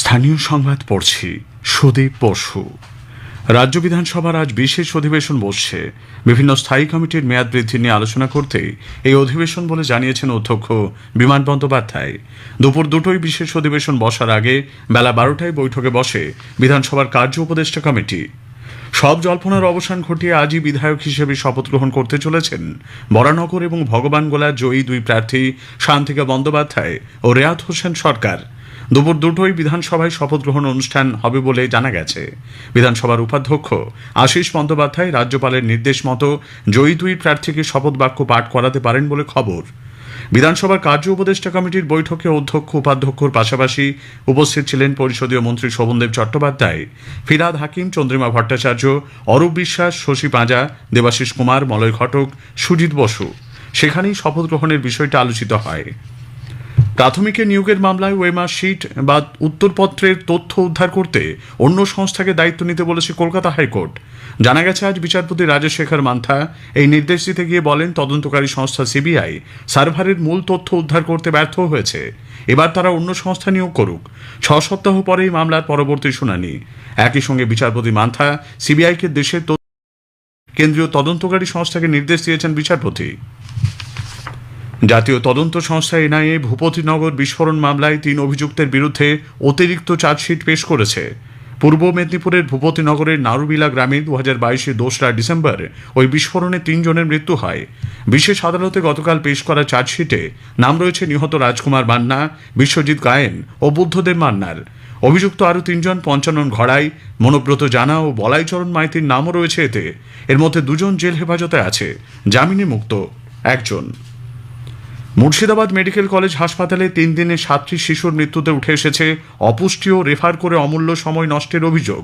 স্থানীয় সংবাদ পড়ছি সুদীপ বসু। রাজ্য বিধানসভার আজ বিশেষ অধিবেশন বসছে। বিভিন্ন স্থায়ী কমিটির মেয়াদ বৃদ্ধি নিয়ে আলোচনা করতে এই অধিবেশন বলে জানিয়েছেন অধ্যক্ষ বিমান বন্দ্যোপাধ্যায়। দুপুর দুটোই বিশেষ অধিবেশন বসার আগে বেলা বারোটায় বৈঠকে বসে বিধানসভার কার্য উপদেষ্টা কমিটি। সব জল্পনার অবসান ঘটিয়ে আজই বিধায়ক হিসেবে শপথ গ্রহণ করতে চলেছেন বরানগর এবং ভগবান ভগবানগোলার জয়ী দুই প্রার্থী শান্তিকা বন্দ্যোপাধ্যায় ও রেয়াত হোসেন সরকার। দুপুর দুটোই বিধানসভায় শপথ গ্রহণ অনুষ্ঠান হবে বলে জানা গেছে। বিধানসভার উপাধ্যক্ষ আশিস বন্দ্যোপাধ্যায় রাজ্যপালের নির্দেশ মতো জয়ী দুই প্রার্থীকে শপথ বাক্য পাঠ করাতে পারেন বলে খবর। বিধানসভার কার্য উপদেষ্টা কমিটির বৈঠকে অধ্যক্ষ উপাধ্যক্ষর পাশাপাশি উপস্থিত ছিলেন পরিষদীয় মন্ত্রী শোভনদেব চট্টোপাধ্যায়, ফিরাদ হাকিম, চন্দ্রিমা ভট্টাচার্য, অরূপ বিশ্বাস, শশী পাঁজা, দেবাশিস কুমার, মলয় ঘটক, সুজিত বসু। সেখানেই শপথ গ্রহণের বিষয়টা আলোচিত হয়। প্রাথমিকের নিয়োগের মামলায় ওয়েমা শিট বা উত্তরপত্রের তথ্য উদ্ধার করতে অন্য সংস্থাকে দায়িত্ব নিতে বলেছে কলকাতা হাইকোর্ট। জানা গেছে, আজ বিচারপতি রাজশেখর মান্থা এই নির্দেশ দিতে গিয়ে বলেন, তদন্তকারী সংস্থা সিবিআই সার্ভারের মূল তথ্য উদ্ধার করতে ব্যর্থ হয়েছে। এবার তারা অন্য সংস্থা নিয়োগ করুক। ছ সপ্তাহ পরেই মামলার পরবর্তী শুনানি। একই সঙ্গে বিচারপতি মান্থা সিবিআইকে দেশের কেন্দ্রীয় তদন্তকারী সংস্থাকে নির্দেশ দিয়েছেন বিচারপতি। জাতীয় তদন্ত সংস্থা এনআইএ ভূপতিনগর বিস্ফোরণ মামলায় তিন অভিযুক্তের বিরুদ্ধে অতিরিক্ত চার্জশিট পেশ করেছে। পূর্ব মেদিনীপুরের ভূপতিনগরের নারুবিলা গ্রামে দু হাজার বাইশের দোসরা ডিসেম্বর ওই বিস্ফোরণে তিনজনের মৃত্যু হয়। বিশেষ আদালতে গতকাল পেশ করা চার্জশিটে নাম রয়েছে নিহত রাজকুমার মান্না, বিশ্বজিৎ গায়েন ও বুদ্ধদেব মান্নার। অভিযুক্ত আরও তিনজন পঞ্চানন ঘড়াই, মনোব্রত জানা ও বলাইচরণ মাইতির নামও রয়েছে এতে। এর মধ্যে দুজন জেল হেফাজতে আছে, জামিনে মুক্ত একজন। মুর্শিদাবাদ মেডিকেল কলেজ হাসপাতালে তিন দিনে সাতটি শিশুর মৃত্যুতে উঠে এসেছে অপুষ্টি ও রেফার করে অমূল্য সময় নষ্টের অভিযোগ।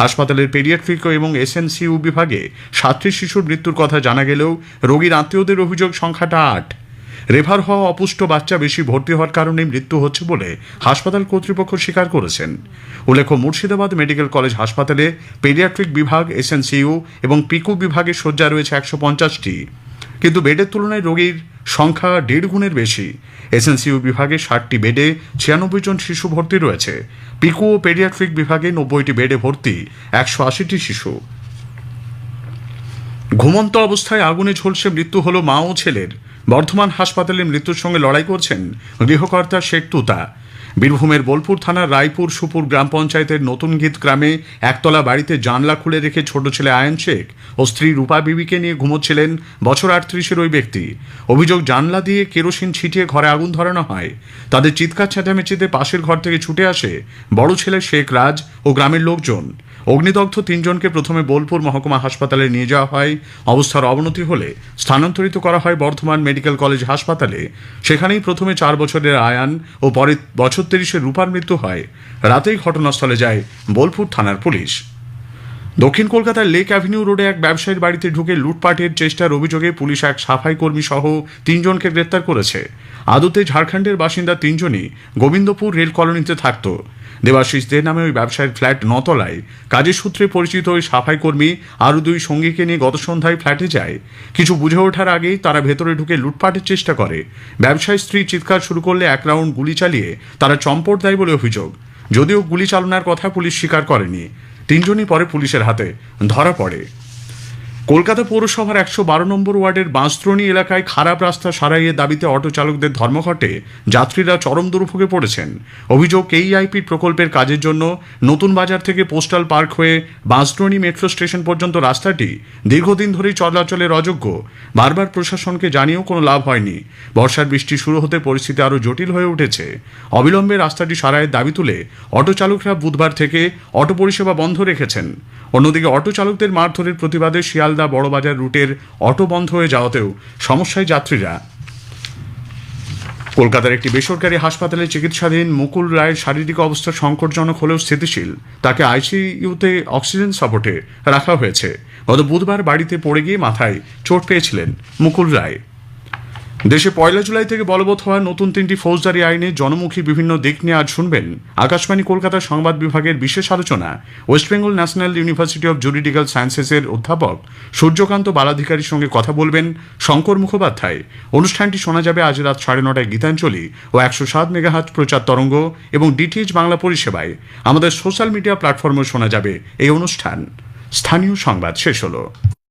হাসপাতালের পেডিয়াট্রিক এবং এসএনসিউ বিভাগে সাতটি শিশুর মৃত্যুর কথা জানা গেলেও রোগীর আত্মীয়দের অভিযোগ সংখ্যাটা আট। রেফার হওয়া অপুষ্ট বাচ্চা বেশি ভর্তি হওয়ার কারণে মৃত্যু হচ্ছে বলে হাসপাতাল কর্তৃপক্ষ স্বীকার করেছেন। উল্লেখ্য, মুর্শিদাবাদ মেডিকেল কলেজ হাসপাতালে পেডিয়াট্রিক বিভাগ এসএনসিইউ এবং পিকু বিভাগে শয্যা রয়েছে একশো পঞ্চাশটি। কিন্তু বেডের তুলনায় রোগীর সংখ্যা দেড় গুণের বেশি। এসএনসিউ বিভাগে ষাটটি বেডে ছিয়ানব্বই জন শিশু ভর্তি রয়েছে। পিকু ও পেডিয়াট্রিক বিভাগে নব্বইটি বেডে ভর্তি, একশো আশিটি শিশু। ঘুমন্ত অবস্থায় আগুনে ঝলসে মৃত্যু হলো মা ও ছেলের। বর্ধমান হাসপাতালে মৃত্যুর সঙ্গে লড়াই করছেন গৃহকর্তা শেখ তুতা। বীরভূমের বোলপুর থানার রায়পুর সুপুর গ্রাম পঞ্চায়েতের নতুন গীত গ্রামে একতলা বাড়িতে জানলা খুলে রেখে ছোট ছেলে আয়ন শেখ ও স্ত্রী রূপা বিবিকে নিয়ে ঘুমোচ্ছিলেন বছর আটত্রিশের ওই ব্যক্তি। অভিযোগ, জানলা দিয়ে কেরোসিন ছিটিয়ে ঘরে আগুন ধরানো হয়। তাদের চিৎকার, চেঁচামেচিতে পাশের ঘর থেকে ছুটে আসে বড় ছেলে শেখ রাজ ও গ্রামের লোকজন। অগ্নিদগ্ধ তিনজনকে প্রথমে বোলপুর মহকুমা হাসপাতালে নিয়ে যাওয়া হয়। অবস্থার অবনতি হলে স্থানান্তরিত করা হয় বর্ধমান মেডিকেল কলেজ হাসপাতালে। সেখানেই প্রথমে চার বছরের আয়ান ও পরে বছর তিরিশে রূপার মৃত্যু হয়। রাতেই ঘটনাস্থলে যায় বোলপুর থানার পুলিশ। দক্ষিণ কলকাতার লেক অ্যাভিনিউ রোডে এক ব্যবসায়ীর বাড়িতে ঢুকে লুটপাটের চেষ্টার অভিযোগে পুলিশ এক সাফাই কর্মী সহ তিনজনকে গ্রেপ্তার করেছে। আদতে ঝাড়খণ্ডের বাসিন্দা তিনজনই গোবিন্দপুর রেল কলোনিতে থাকত। দেবাশিস দে নামে ওই ব্যবসায়ীর ফ্ল্যাট নতলায়। কাজের সূত্রে পরিচিত ওই সাফাই কর্মী আরও দুই সঙ্গীকে নিয়ে গত সন্ধ্যায় ফ্ল্যাটে যায়। কিছু বুঝে ওঠার আগেই তারা ভেতরে ঢুকে লুটপাটের চেষ্টা করে। ব্যবসায়ী স্ত্রী চিৎকার শুরু করলে এক রাউন্ড গুলি চালিয়ে তারা চম্পট দেয় বলে অভিযোগ। যদিও গুলি চালনার কথা পুলিশ স্বীকার করেনি। তিনজনই পরে পুলিশের হাতে ধরা পড়ে। কলকাতা পৌরসভার একশো বারো নম্বর ওয়ার্ডের বাঁশদ্রোণী এলাকায় খারাপ রাস্তা সারাইয়ের দাবিতে অটো চালকদের ধর্মঘটে যাত্রীরা চরম দুর্ভোগে পড়েছেন। অভিযোগ কেইআইপি প্রকল্পের কাজের জন্য নতুন বাজার থেকে পোস্টাল পার্ক হয়ে বাঁশদ্রোণী মেট্রো স্টেশন পর্যন্ত রাস্তাটি দীর্ঘদিন ধরেই চলাচলের অযোগ্য। বারবার প্রশাসনকে জানিয়েও কোনো লাভ হয়নি। বর্ষার বৃষ্টি শুরু হতে পরিস্থিতি আরও জটিল হয়ে উঠেছে। অবিলম্বে রাস্তাটি সারাইয়ের দাবি তুলে অটো চালকরা বুধবার থেকে অটো পরিষেবা বন্ধ রেখেছেন। অন্যদিকে অটো চালকদের মারধরের প্রতিবাদে শিয়ালদা বড়বাজার রুটের অটো বন্ধ হয়ে যাওয়াতেও সমস্যায় যাত্রীরা। কলকাতার একটি বেসরকারি হাসপাতালে চিকিৎসাধীন মুকুল রায়ের শারীরিক অবস্থা সংকটজনক হলেও স্থিতিশীল, তাকে আইসিইউতে অক্সিজেন সাপোর্টে রাখা হয়েছে। গত বুধবার বাড়িতে পড়ে গিয়ে মাথায় চোট পেয়েছিলেন মুকুল রায়। দেশে পয়লা জুলাই থেকে বলবৎ হওয়া নতুন তিনটি ফৌজদারি আইনে জনমুখী বিভিন্ন দিক নিয়ে আজ শুনবেন আকাশবাণী কলকাতা সংবাদ বিভাগের বিশেষ আলোচনা, West Bengal National University of juridical সায়েন্সেসের অধ্যাপক সূর্যকান্ত বালাধিকারীর সঙ্গে কথা বলবেন শঙ্কর মুখোপাধ্যায়। অনুষ্ঠানটি শোনা যাবে আজ রাত সাড়ে নটায় গীতাঞ্জলি ও একশো সাত মেগাহাট প্রচার তরঙ্গ এবং ডিটিএইচ বাংলা পরিষেবায়। আমাদের সোশ্যাল মিডিয়া প্ল্যাটফর্মে শোনা যাবে এই অনুষ্ঠান। স্থানীয় সংবাদ শেষ হলো।